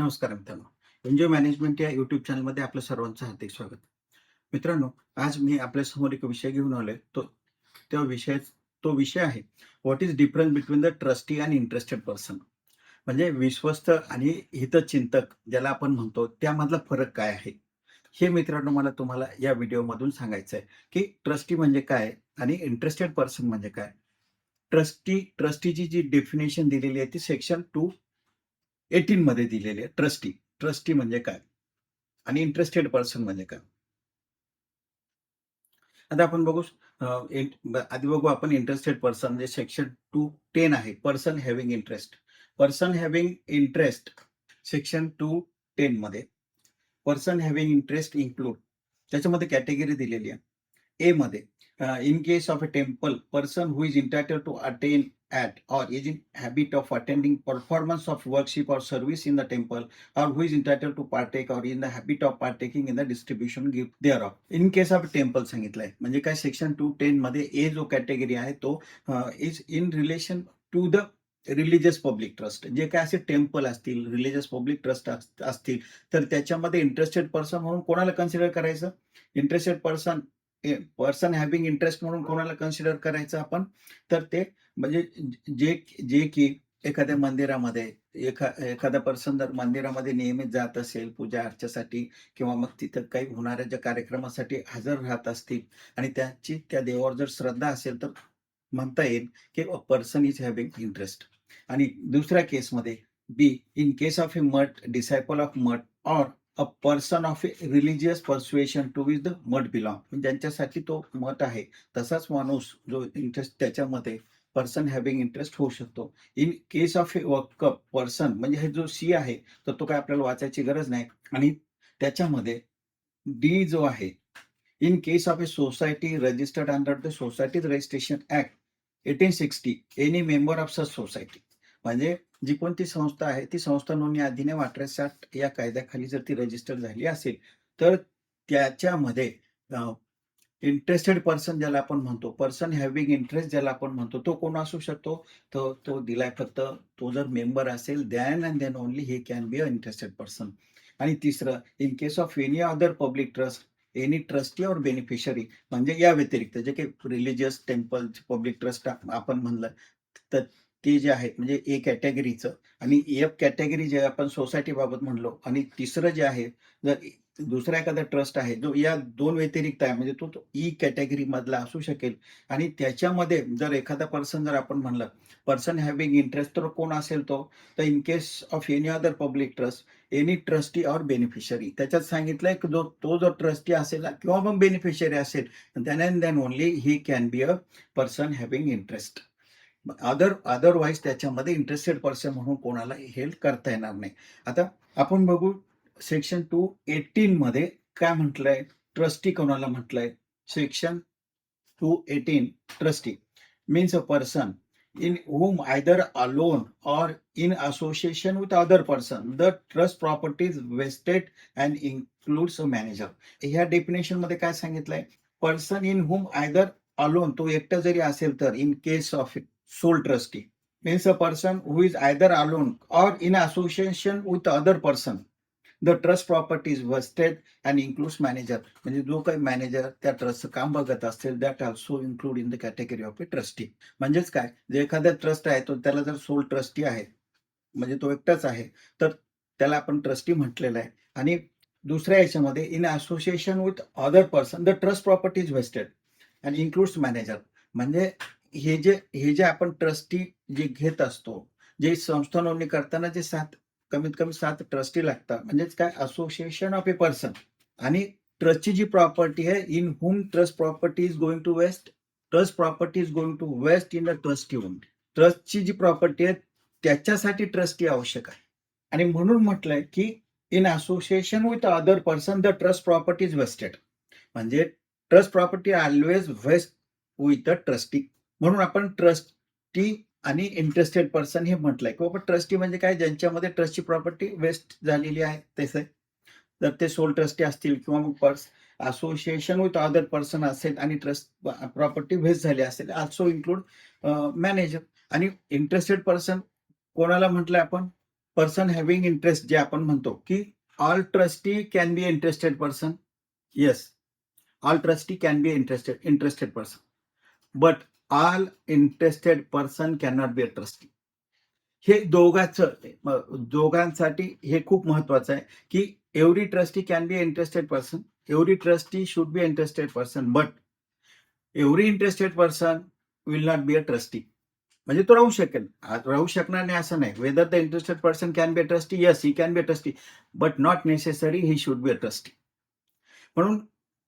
नमस्कार मित्रांनो. NGO management या युट्यूब चॅनलमध्ये आपलं सर्वांचं हार्दिक स्वागत. मित्रांनो आज मी आपल्यासमोर एक विषय घेऊन आलोय. तो त्या विषय तो विषय आहे what is difference between the trustee and interested person म्हणजे विश्वस्त आणि हितचिंतक ज्याला आपण म्हणतो त्यामधला फरक काय आहे? हे मित्रांनो मला तुम्हाला या व्हिडिओमधून सांगायचं आहे की ट्रस्टी म्हणजे काय आणि इंटरेस्टेड पर्सन म्हणजे काय? ट्रस्टी ट्रस्टीची जी डेफिनेशन दिलेली आहे ती सेक्शन टू एटीन मध्ये दिलेले ट्रस्टी. ट्रस्टी म्हणजे काय? आणि इंटरेस्टेड पर्सन म्हणजे काय? आता आपण बघू आधी बघू आपण इंटरेस्टेड पर्सन म्हणजे सेक्शन टू टेन आहे. Person having interest. Person having interest section two ten मध्ये. Person having interest include. त्याच्यामध्ये कॅटेगरी दिलेली आहे. ए मध्ये in case of a temple person who is entitle to attain at or is in habit of attending performance of worship or service in the temple or who is entitled to partake or in the habit of partaking in the distribution gift thereof. In case of temple सांगितलंय म्हणजे काय section two ten मध्ये ए जो category आहे तो is in relation to the religious public trust जे काय असे टेम्पल असतील रिलिजियस पब्लिक ट्रस्ट असतील तर त्याच्यामध्ये इंटरेस्टेड पर्सन म्हणून कोणाला कन्सिडर करायचं? Interested person person having interest म्हणून कोणाला कन्सिडर करायचं आपण? तर ते म्हणजे जे जे की एखाद्या मंदिरामध्ये एखा एखादा पर्सन जर मंदिरामध्ये नियमित जात असेल पूजा अर्चेसाठी किंवा मग तिथं काही होणाऱ्या ज्या कार्यक्रमासाठी हजर राहत असतील आणि त्याची त्या देवावर जर श्रद्धा असेल तर म्हणता येईल की पर्सन इज हॅव्हिंग इंटरेस्ट आणि दुसऱ्या केसमध्ये be in case of a math disciple of math or a person of a religious persuasion to which the math belong ज्यांच्यासाठी तो मठ आहे तसाच माणूस जो इंटरेस्ट त्याच्यामध्ये पर्सन हॅव्हिंग इंटरेस्ट होऊ शकतो. In case of a workup person म्हणजे हे जो सी आहे तर तो काय आपल्याला वाचायची गरज नाही. आणि त्याच्यामध्ये डी जो आहे in case of a society registered under the society registration act eighteen sixty any member of such society म्हणजे जी कोणती संस्था आहे ती संस्था नोंदणी अधिनियम अठराशे साठ या कायद्याखाली जर ती रजिस्टर झाली असेल तर त्याच्यामध्ये इंटरेस्टेड पर्सन ज्याला आपण म्हणतो पर्सन हॅव्हिंग इंटरेस्ट ज्याला आपण म्हणतो तो कोण असू शकतो? तर तो दिलाय फक्त तो जर मेंबर असेल then and then only he can be a interested person आणि तिसरं in case of any other public trust any trustee or beneficiary म्हणजे या व्यतिरिक्त जे काही रिलिजियस टेम्पल पब्लिक ट्रस्ट आपण म्हणलं तर ते जे आहे म्हणजे ए कॅटेगरीचं आणि एफ कॅटेगरी जे आपण सोसायटी बाबत म्हणलो आणि तिसरं जे आहे जर दुसरा एखादा ट्रस्ट आहे जो या दोन व्यतिरिक्त आहे म्हणजे तो ई कॅटेगरी e मधला असू शकेल. आणि त्याच्यामध्ये जर एखादा पर्सन जर आपण म्हणलं पर्सन हॅव्हिंग इंटरेस्ट तर कोण असेल तो? तर in case of any other public trust any trustee or beneficiary त्याच्यात सांगितलंय की जो तो जो ट्रस्टी असेल किंवा मग बेनिफिशरी असेल then and then only he can be a person having interest other otherwise त्याच्यामध्ये इंटरेस्टेड पर्सन म्हणून कोणाला हेल्प करता येणार नाही. आता आपण बघू सेक्शन टू एटीन मध्ये काय म्हटलंय? ट्रस्टी कोणाला म्हटलंय? Section two eighteen trustee means a person in whom either alone or in association with other person the trust property is vested and includes a manager. ह्या डेफिनेशनमध्ये काय सांगितलंय? Person in whom either alone तो एकटा जरी असेल तर in case of sole trustee means a person who is either alone or in association with other person the trust property is vested and includes manager म्हणजे जो काही manager त्या ट्रस्टचं काम बघत असेल that also include in the category of a trustee म्हणजेच काय? जे एखादा ट्रस्ट आहे तो त्याला जर सोल ट्रस्टी आहे म्हणजे तो एकटाच आहे तर त्याला आपण ट्रस्टी म्हटलेला आहे. आणि दुसऱ्या याच्यामध्ये in association with other person the trust property is vested and includes manager म्हणजे हे जे हे जे आपण ट्रस्टी जे घेत असतो जे संस्था नोंदणी करताना जे सात कमीत कमी सात ट्रस्टी लागतात. म्हणजेच काय? असोसिएशन ऑफ ए पर्सन आणि ट्रस्टची जी प्रॉपर्टी आहे in whom trust property is going to vest trust property is going to vest in the trustee home ट्रस्टची जी प्रॉपर्टी आहे त्याच्यासाठी ट्रस्टी आवश्यक आहे. आणि म्हणून म्हटलंय की in association with other person the trust property is vested म्हणजे trust property always vest with the trustee म्हणून आपण ट्रस्टी आणि इंटरेस्टेड पर्सन हे म्हटलंय. की बाबा ट्रस्टी म्हणजे काय? ज्यांच्यामध्ये ट्रस्टची प्रॉपर्टी वेस्ट झालेली आहे तसे जर ते सोल ट्रस्टी असतील किंवा मग purse association with other person असेल आणि ट्रस्ट प्रॉपर्टी वेस्ट झाली असेल ऑल्सो इन्क्लूड मॅनेजर आणि इंटरेस्टेड पर्सन कोणाला म्हटलंय आपण? पर्सन हॅव्हिंग इंटरेस्ट जे आपण म्हणतो की all trustee can be interested person yes all trustee can be interested interested person but all interested person can not be a trustee हे दोघांचं दोघांसाठी हे खूप महत्वाचं आहे की every trustee can be interested person every trustee should be interested person but every interested person will not be a trustee म्हणजे तो राहू शकेल. राहू शकणार नाही असं नाही. Whether the interested person can be a trustee yes he can be a trustee but not necessary he should be a trustee म्हणून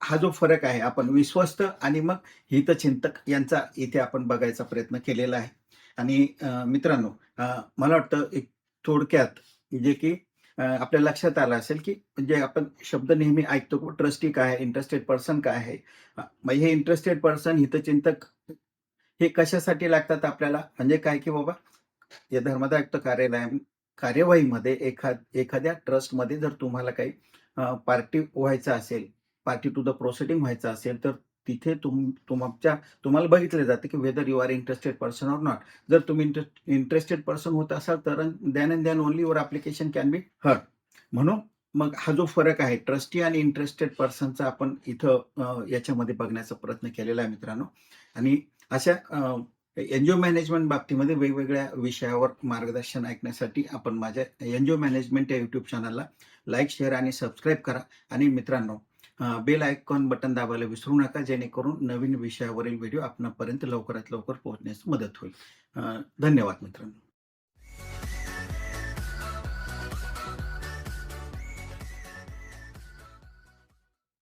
हा जो फरक आहे आपण विश्वस्त आणि मग हितचिंतक यांचा इथे आपण बघायचा प्रयत्न केलेला आहे. आणि मित्रांनो मला वाटतं एक थोडक्यात जे की आपल्या लक्षात आलं असेल की जे आपण शब्द नेहमी ऐकतो की ट्रस्टी काय आहे इंटरेस्टेड पर्सन काय आहे. मग हे इंटरेस्टेड पर्सन हितचिंतक हे कशासाठी लागतात आपल्याला? म्हणजे काय की बाबा या धर्मदायुक्त कार्यालय कार्यवाहीमध्ये एखाद एखाद्या ट्रस्टमध्ये जर तुम्हाला काही पार्टी व्हायचं असेल पार्टी टू द प्रोसिडिंग व्हायचं असेल तर तिथे तुम तुमच्या तुम्हाला बघितलं जातं की whether you are interested person or not जर तुम्ही इंटरेस्टेड पर्सन होत असाल तर then and then only your application can be heard म्हणून मग हा जो फरक आहे ट्रस्टी आणि इंटरेस्टेड पर्सनचा आपण इथं याच्यामध्ये बघण्याचा प्रयत्न केलेला आहे मित्रांनो. आणि अशा एनजीओ मॅनेजमेंट बाबतीमध्ये वेगवेगळ्या विषयावर मार्गदर्शन ऐकण्यासाठी आपण माझ्या एनजीओ मॅनेजमेंट या युट्यूब चॅनलला लाईक शेअर आणि सबस्क्राईब करा. आणि मित्रांनो बेल आयकॉन बटन दाबायला विसरू नका जेणेकरून नवीन विषयावरील व्हिडिओ आपणापर्यंत लवकरात लवकर पोहोचण्यास मदत होईल. धन्यवाद मित्रांनो.